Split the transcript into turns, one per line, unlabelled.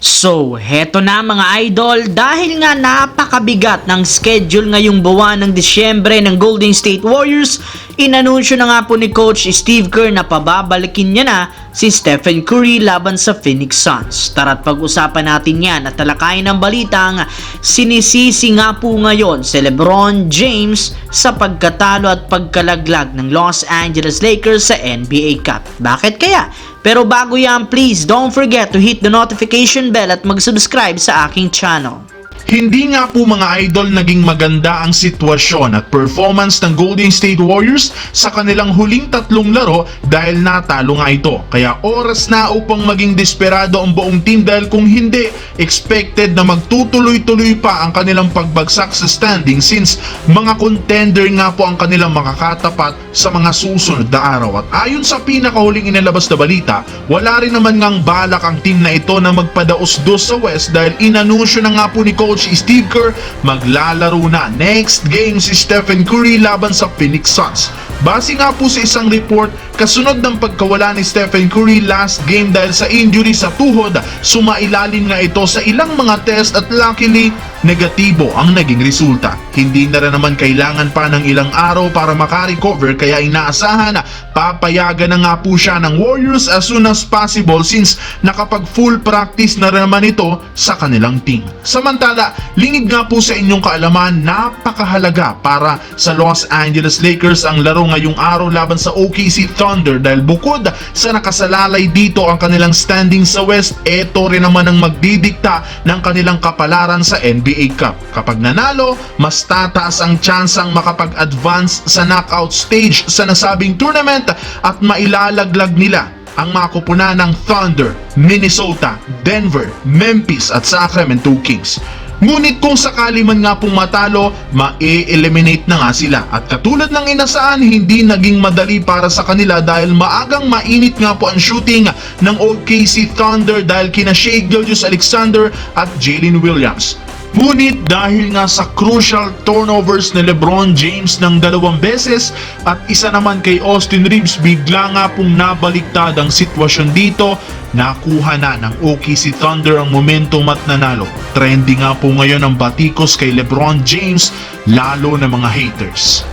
So, heto na mga idol, dahil nga napakabigat ng schedule ngayong buwan ng Disyembre ng Golden State Warriors, inanunsyo na nga po ni Coach Steve Kerr na pababalikin niya na si Stephen Curry laban sa Phoenix Suns. Tara't pag-usapan natin yan at talakayin ng balitang sinisisi nga po ngayon si Lebron James sa pagkatalo at pagkalaglag ng Los Angeles Lakers sa NBA Cup. Bakit kaya? Pero bago yan, please don't forget to hit the notification bell at mag-subscribe sa aking channel.
Hindi nga po mga idol naging maganda ang sitwasyon at performance ng Golden State Warriors sa kanilang huling tatlong laro dahil natalo nga ito. Kaya oras na upang maging desperado ang buong team dahil kung hindi, expected na magtutuloy-tuloy pa ang kanilang pagbagsak sa standing since mga contender nga po ang kanilang makakatapat sa mga susunod na araw. At ayon sa pinakahuling inilabas na balita, wala rin naman ngang balak ang team na ito na magpadaos-dos sa West dahil inanunsyo na nga po ni Coach Steve Kerr maglalaro na next game si Stephen Curry laban sa Phoenix Suns. Base nga po sa isang report, kasunod ng pagkawala ni Stephen Curry last game dahil sa injury sa tuhod, sumailalim nga ito sa ilang mga test at luckily, negatibo ang naging resulta. Hindi na rin naman kailangan pa ng ilang araw para makarecover kaya inaasahan na papayagan na nga po siya ng Warriors as soon as possible since nakapag full practice na rin naman ito sa kanilang team. Samantala, lingid nga po sa inyong kaalaman, napakahalaga para sa Los Angeles Lakers ang laro ngayong araw laban sa OKC Thunder dahil bukod sa nakasalalay dito ang kanilang standing sa West, eto rin naman ang magdidikta ng kanilang kapalaran sa NBA Cup. Kapag nanalo, mas tataas ang tsansang makapag-advance sa knockout stage sa nasabing tournament at mailalaglag nila ang mga kupuna ng Thunder, Minnesota, Denver, Memphis at Sacramento Kings. Ngunit kung sakali man nga pong matalo, ma-eliminate na nga sila. At katulad ng inasaan, hindi naging madali para sa kanila dahil maagang mainit nga po ang shooting ng OKC Thunder dahil kina Shea Gilgeous Alexander at Jalen Williams. Ngunit dahil nga sa crucial turnovers ni Lebron James ng dalawang beses at isa naman kay Austin Reeves bigla nga pong nabaliktad ang sitwasyon dito nakuha na ng OKC Thunder ang momentum at nanalo. Trending nga po ngayon ang batikos kay Lebron James lalo na mga haters.